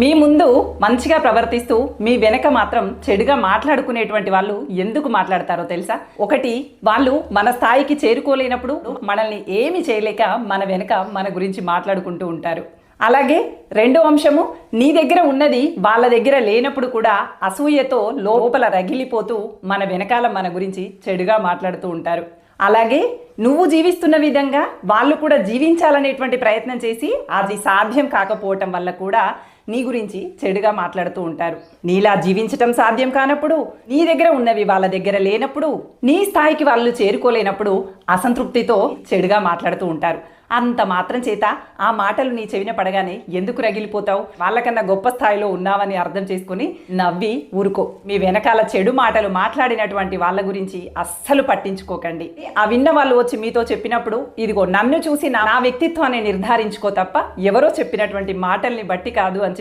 మీ ముందు మంచిగా ప్రవర్తిస్తూ మీ వెనక మాత్రం చెడుగా మాట్లాడుకునేటువంటి వాళ్ళు ఎందుకు మాట్లాడతారో తెలుసా? ఒకటి వాళ్ళు మన స్థాయికి చేరుకోలేనప్పుడు మనల్ని ఏమి చేయలేక మన వెనక మన గురించి మాట్లాడుకుంటూ ఉంటారు. అలాగే రెండో అంశము నీ దగ్గర ఉన్నది వాళ్ళ దగ్గర లేనప్పుడు కూడా అసూయతో లోపల రగిలిపోతూ మన వెనకాల మన గురించి చెడుగా మాట్లాడుతూ ఉంటారు. అలాగే నువ్వు జీవిస్తున్న విధంగా వాళ్ళు కూడా జీవించాలనేటువంటి ప్రయత్నం చేసి అది సాధ్యం కాకపోవటం వల్ల కూడా నీ గురించి చెడుగా మాట్లాడుతూ ఉంటారు. నీలా జీవించటం సాధ్యం కానప్పుడు నీ దగ్గర ఉన్నవి వాళ్ళ దగ్గర లేనప్పుడు నీ స్థాయికి వాళ్ళు చేరుకోలేనప్పుడు అసంతృప్తితో చెడుగా మాట్లాడుతూ ఉంటారు. అంత మాత్రం చేత ఆ మాటలు నీ చెవిన పడగానే ఎందుకు రగిలిపోతావు? వాళ్ళకన్నా గొప్ప స్థాయిలో ఉన్నావని అర్థం చేసుకుని నవ్వి ఊరుకో. మీ వెనకాల చెడు మాటలు మాట్లాడినటువంటి వాళ్ళ గురించి అస్సలు పట్టించుకోకండి. ఆ విన్న వాళ్ళు వచ్చి మీతో చెప్పినప్పుడు ఇదిగో నన్ను చూసి నా నా వ్యక్తిత్వాన్ని నిర్ధారించుకో తప్ప ఎవరో చెప్పినటువంటి మాటల్ని బట్టి కాదు అని